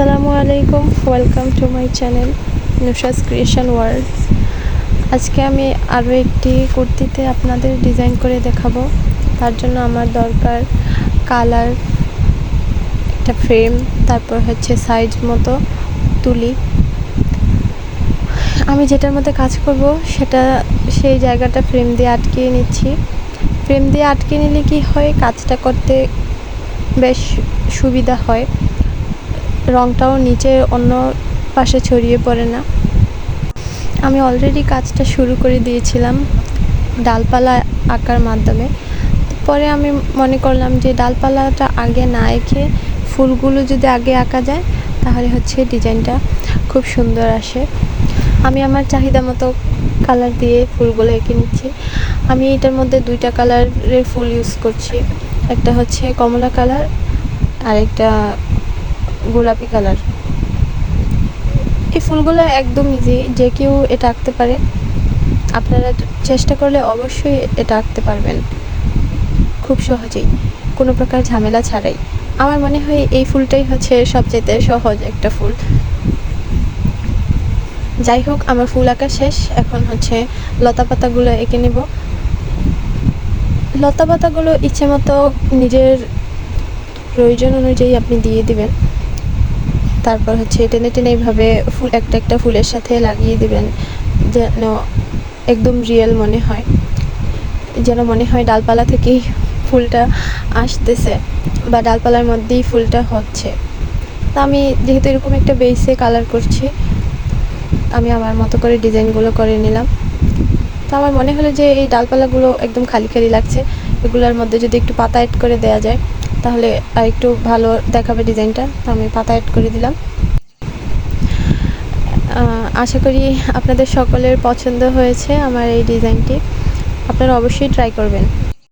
আসসালামু আলাইকুম welcome to my channel Nusha's creation world আজকে আমি আরও একটি কুর্তিতে আপনাদের ডিজাইন করে দেখাবো। তার জন্য আমার দরকার কালার একটা ফ্রেম তারপর হচ্ছে সাইজ মতো তুলি। আমি যেটার মধ্যে কাজ করব, সেটা সেই জায়গাটা ফ্রেম দিয়ে আটকিয়ে নিচ্ছি। ফ্রেম দিয়ে আটকে নিলে কি হয়, কাজটা করতে বেশ সুবিধা হয়। রংটাও নিচে অন্য পাশে ছড়িয়ে পড়ে না। আমি অলরেডি কাজটা শুরু করে দিয়েছিলাম ডালপালা আঁকার মাধ্যমে। পরে আমি মনে করলাম যে ডালপালাটা আগে না এঁকে ফুলগুলো যদি আগে আঁকা যায়, তাহলে হচ্ছে ডিজাইনটা খুব সুন্দর আসে। আমি আমার চাহিদা মতো কালার দিয়ে ফুলগুলো এঁকে নিচ্ছি। আমি এটার মধ্যে দুইটা কালারের ফুল ইউজ করছি। একটা হচ্ছে কমলা কালার আর একটা গোলাপি কালার। এই ফুলগুলো একদম ইজি যে কেউ এটা আঁকতে পারে। আপনারা চেষ্টা করলে অবশ্যই এটা আঁকতে পারবেন। খুব সহজেই, কোনো প্রকার ঝামেলা ছাড়াই। আমার মনে হয় এই ফুলটাই হচ্ছে সবচেয়ে সহজ একটা ফুল। যাই হোক, আমার ফুল আঁকা শেষ। এখন হচ্ছে লতা পাতাগুলো এঁকে নেব। লতা পাতাগুলো ইচ্ছে মতো নিজের প্রয়োজন অনুযায়ী আপনি দিয়ে দিবেন। তারপর হচ্ছে টেনে টেনে এইভাবে ফুল, একটা একটা ফুলের সাথে লাগিয়ে দিবেন, যেন একদম রিয়েল মনে হয়। যেন মনে হয় ডালপালা থেকেই ফুলটা আসতেছে বা ডালপালার মধ্যেই ফুলটা হচ্ছে। তা আমি যেহেতু এরকম একটা বেসে কালার করছি, আমি আমার মতো করে ডিজাইনগুলো করে নিলাম। তো আমার মনে হলো যে এই ডালপালাগুলো একদম খালি খালি লাগছে। এগুলোর মধ্যে যদি একটু পাতা অ্যাড করে দেয়া যায়, তাহলে আর একটু ভালো দেখাবে ডিজাইনটা। তো আমি পাতা অ্যাড করে দিলাম। আশা করি আপনাদের সকলের পছন্দ হয়েছে আমার এই ডিজাইনটি। আপনারা অবশ্যই ট্রাই করবেন।